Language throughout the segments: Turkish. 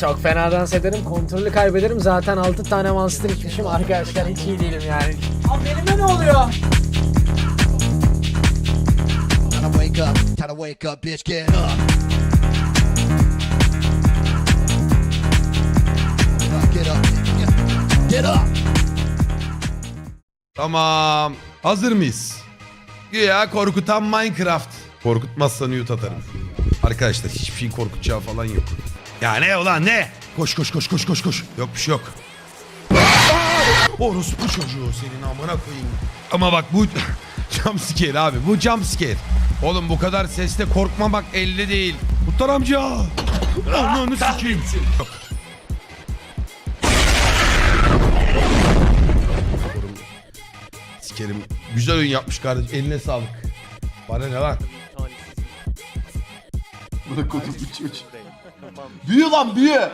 Çok fena dans ederim. Kontrolü kaybederim. Zaten 6 tane monster içmişim. Arkadaşlar hiç iyi değilim yani. Abi elime ne oluyor? Time to wake up, time to wake up, bitch, get up. Get up, get- get up. Tamam. Hazır mıyız? Güya korkutan Minecraft. Korkutmazsan yut atarım. Arkadaşlar hiçbir şeyin korkutacağı falan yok. Ya ne ulan ne? Koş koş koş koş koş koş. Yok bir şey yok. Orospu çocuğu senin amına koyayım. Ama bak bu jumpscare abi bu jumpscare. Oğlum bu kadar sesle korkmamak elde değil. Muhtar amca. Ananı sikeyim. Yok. Sikerim. Güzel oyun yapmış kardeşim. Eline sağlık. Bana ne lan? Bırak otur üç üç. Büyü lan büyü.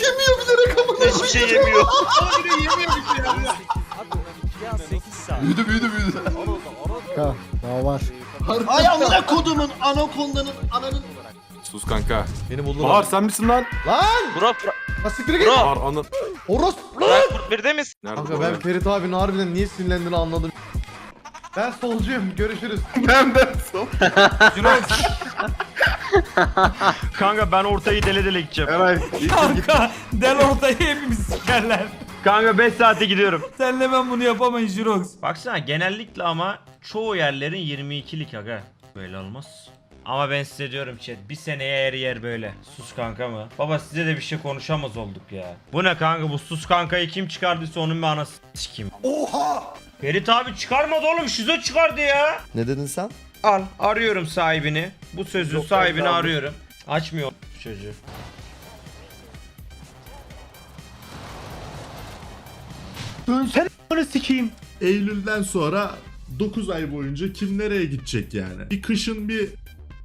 yemiyor bilerek amına Hiçbir şey yemiyor. Büyüdü büyüdü büyüdü. Daha var. Ay amına kodumun anakondanın ananın. Sus kanka. Beni buldun Bahar sen misin lan? Lan! Burak, Burak, Nasıl git? Burak. Bahar anı. Oros. Burak Kurt birde misin? Nerede? Kanka ben Ferit abinin harbiden niye sinirlendiğini anladım. Ben solcuyum. Görüşürüz. Ben de son. Kanka ben ortayı dele dele gideceğim. Hemen. Kanka del ortayı hepimiz sikerler. Kanka 5 saate gidiyorum. Senle ben bunu yapamayız Jirox. Baksana genellikle ama çoğu yerlerin 22'lik aga. Böyle olmaz. Ama ben size diyorum chat bir seneye her yer böyle. Sus kanka mı? Baba size de bir şey konuşamaz olduk ya. Bu ne kanka bu sus kankayı kim çıkardıysa onun bir anası sikeyim. Oha! Ferit abi çıkarmadı oğlum şizo çıkardı ya. Ne dedin sen? Al arıyorum sahibini. Bu sözün sahibini arıyorum. Açmıyor çocuğu. Eylül'den sonra 9 ay boyunca kim nereye gidecek yani? Bir kışın bir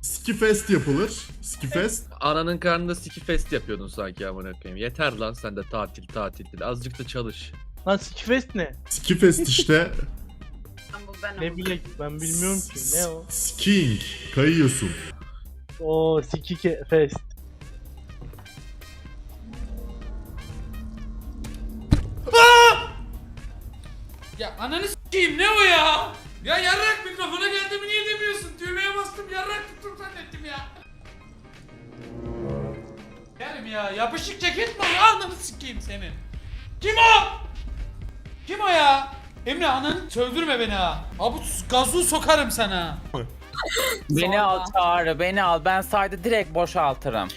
Skifest yapılır. Skifest. Ananın karnında Skifest yapıyordun sanki amına koyayım. Yeter lan sen de tatil tatil. Azıcık da çalış. Lan Skifest ne? Skifest işte. Ne bilek ben bilmiyorum ki ne o? Skiing. Kayıyorsun. O Skike Fest. Ya ananı s**eyim ne o ya? Ya yarrak mikrofona geldi niye demiyorsun? Düğmeye bastım yarrak tuttum zannettim ya. Gelim ya yapışık ceket mi? Ananı s**eyim senin. Kim o? Kim o ya? Emre ananı sövdürme beni ha. Abi gazı sokarım sana. Beni al çağrı, beni al. Ben saydı direkt boşaltırım.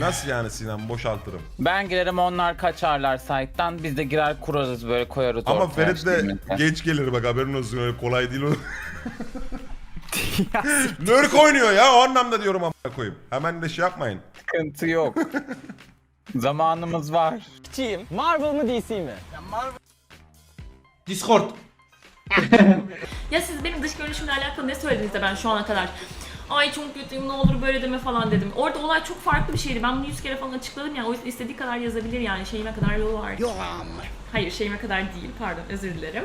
Nasıl yani Sinan boşaltırım. Ben girerim onlar kaçarlar site'dan. Biz de girer kurarız böyle koyarız Ama ortaya Ferit işte de yemekte. geç gelir bak haberin olsun öyle kolay değil o. Nörk oynuyor ya o anlamda diyorum amına koyayım. Hemen de şey yapmayın. Sıkıntı yok. Zamanımız var. Marvel mı DC mi? Discord. Ya siz benim dış görünüşümle alakalı ne söylediniz de ben şu ana kadar Ay çok kötüyüm ne olur böyle deme falan dedim. Orada olay çok farklı bir şeydi. Ben bunu yüz kere falan açıkladım ya. O yüzden istediği kadar yazabilir yani. Şeyime kadar yolu var. Hayır şeyime kadar değil. Pardon özür dilerim.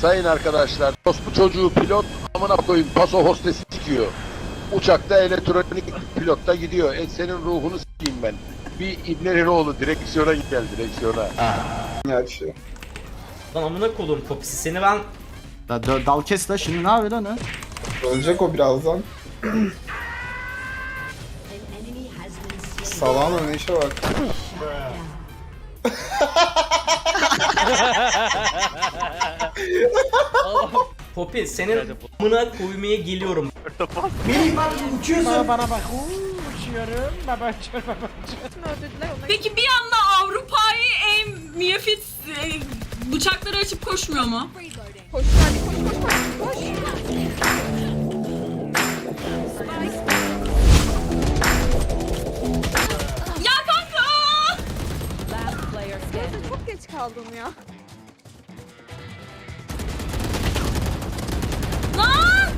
Sayın arkadaşlar, bu çocuğu pilot amına koyayım paso hostesi sikiyor. Uçakta elektronik pilotta gidiyor. E senin ruhunu sikeyim ben. Bir ibnenin oğlu direksiyona gel direksiyona. Lan amına kodum popisi seni ben Dal kes la şimdi ne yapıyor lan Ölecek o birazdan. Salağın ne işe bak. Popi senin amına koymaya geliyorum. Bana, bana bak. Uuu uçuyorum. Baba uçuyorum. Baba Peki bir anda Avrupa'yı en miyafit bıçakları açıp koşmuyor mu? Koş hadi koş koş koş koş. Ya kanka! Çok geç kaldım ya. Lan!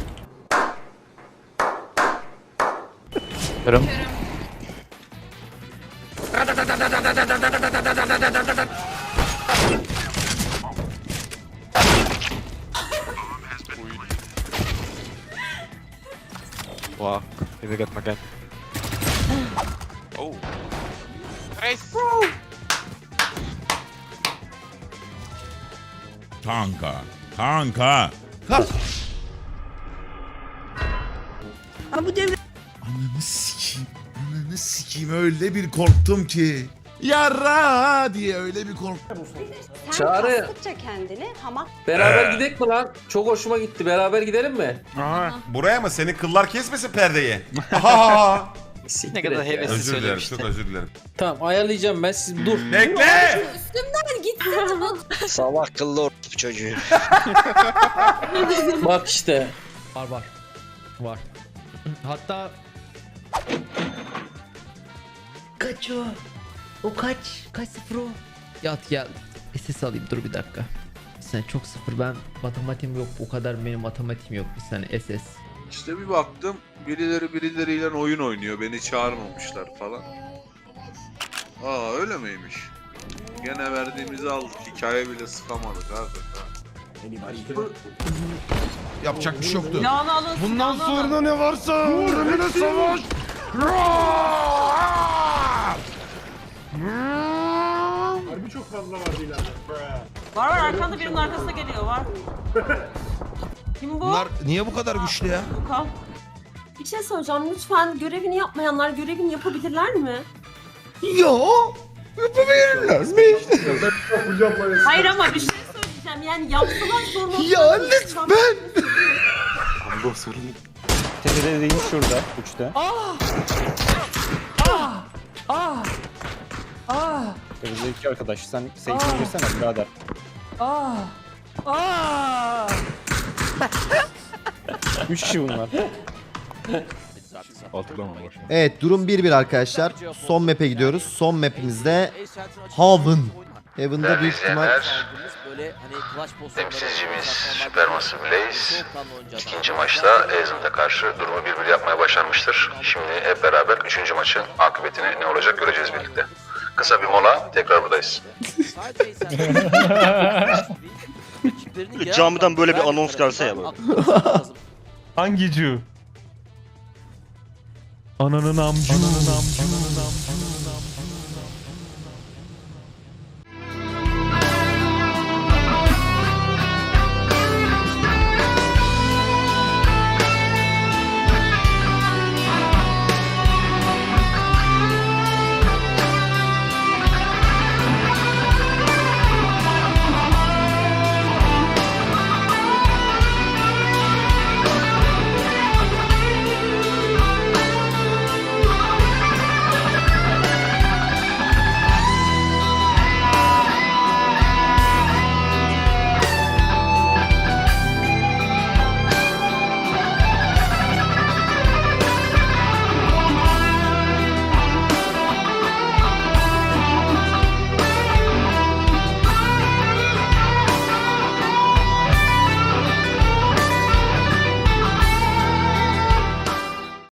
Wow. Maybe got my gun. Oh. Nice. Kanka. Kanka. Ananı sikeyim. Ananı sikeyim öyle bir korktum ki. Yarra diye öyle bir korktum. Çağrı kendini hamak beraber gidelim mi lan? Çok hoşuma gitti. Beraber gidelim mi? Buraya mı? Senin kıllar kesmesin perdeyi. Aha. Ne kadar özür dilerim. Çok özür dilerim. Tamam ayarlayacağım ben siz dur. Bekle. Sabah kıllı orospu çocuğu. Bak işte. Var var. Var. Hatta Kaç o? Kaç? Kaç sıfır o? Yat gel. SS alayım dur bir dakika. Sen çok sıfır ben matematiğim yok o kadar benim matematiğim yok bir saniye SS. İşte bir baktım birileri birileriyle oyun oynuyor. Beni çağırmamışlar falan. Aa öyle miymiş? Gene verdiğimizi aldık. Hikaye bile sıkamadık abi. Yapacak bir şey yoktu. Silahını alın. Bundan sonra ne varsa ölümüne savaş. Harbi çok fazla vardı ileride. Var var arkanda birinin arkasına geliyor var. Kim bu? Bunlar niye bu kadar güçlü ya? Luka. Bir şey soracağım lütfen görevini yapmayanlar görevini yapabilirler mi? Yo. Yapabilirler mi? Hayır ama bir şey söyleyeceğim yani yapsalar sorun olmaz. Ya lütfen. Bu sorun. Tepede değil şurada uçta. Önümüzdeki arkadaş sen seyitini girsene birader. Üç kişi bunlar. Evet durum 1-1 arkadaşlar. Son map'e gidiyoruz. Son map'imizde Haven. Heaven'da büyük ihtimal Temsilcimiz Supermassive Blaze ikinci maçta Ezent'e karşı durumu 1-1 yapmaya başarmıştır. Şimdi hep beraber üçüncü maçın akıbetini ne olacak göreceğiz birlikte. Kısa bir mola tekrar buradayız. Camiden böyle bir anons gelse ya böyle. Hangi cu? Ananın amcu. Ananın amcu.